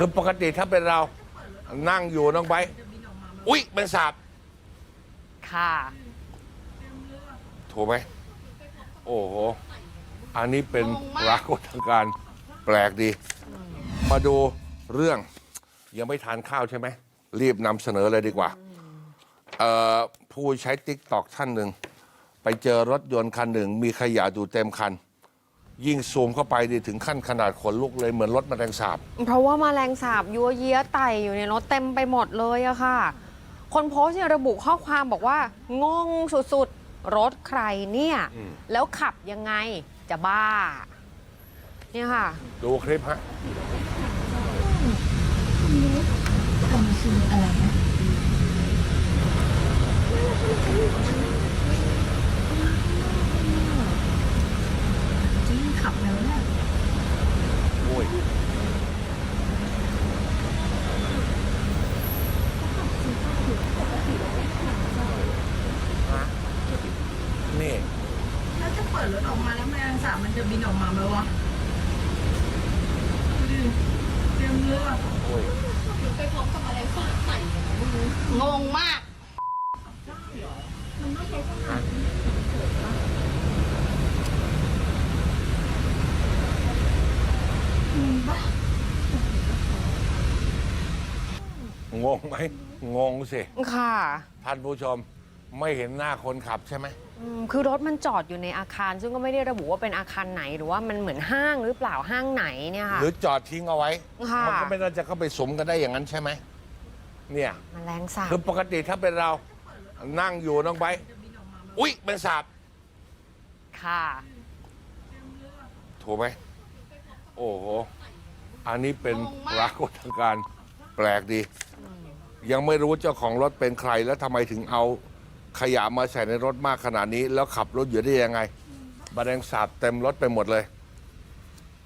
คือปกติถ้าเป็นเรานั่งอยู่น้องไบร์ทอุ๊ยเป็นสาบค่ะ ถูกไหม โอ้โห อันนี้เป็นปรากฏการณ์แปลกดี มาดูเรื่องยังไม่ทานข้าวใช่ไหม รีบนำเสนอเลยดีกว่าเอ่อผู้ใช้ติ๊กตอกท่านหนึ่ง ไปเจอรถยนต์คันหนึ่ง มีขยะอยู่เต็มคัน ยิ่งซูมเข้าไปดีถึงขั้นขนาดขนลุกเลยเหมือนรถแมลงสาบ เพราะว่ามาแมลงสาบยัวเยี้ยไต่อยู่ในรถเต็มไปหมดเลยอะค่ะ คนโพสต์เนี่ยระบุข้อความบอกว่างงสุดๆ รถใครเนี่ย อืม แล้วขับยังไงจะบ้า เนี่ยค่ะ ดูคลิปฮะ ทำคืออะไรนะจริงขับแล้วเนี่ย โอ้ย นี่ แล้วจะเปิดรถออกมาแล้วแมลงสาบมันจะบินออกมาไหมวะดูดิเตรียมเรือโอ้ยงงมากงงไหมงงสิ ค่ะ ท่านผู้ชม ไม่เห็นหน้าคนขับใช่ไหม อืมคือรถมันจอดอยู่ในอาคาร ซึ่งก็ไม่ได้ระบุว่าเป็นอาคารไหนหรือว่ามันเหมือนห้างหรือเปล่าห้างไหนเนี่ยค่ะ หรือจอดทิ้งเอาไว้ ค่ะ มัก็ไม่น่าจะเข้าไปสมกันได้อย่างนั้นใช่ไหม เนี่ย แมลงสาบคือปกติถ้าเป็นเรานั่งอยู่น้องไบร์ทอุ๊ยเป็นสาบ ค่ะ ถูกไหม โอ้โห อันนี้เป็นปรากฏการณ์แปลกดี ยังไม่รู้เจ้าของรถเป็นใครแล้วทำไมถึงเอา ขยะมาใส่ในรถมากขนาดนี้ แล้วขับรถอยู่ได้ยังไงแมลงสาบเต็มรถไปหมดเลย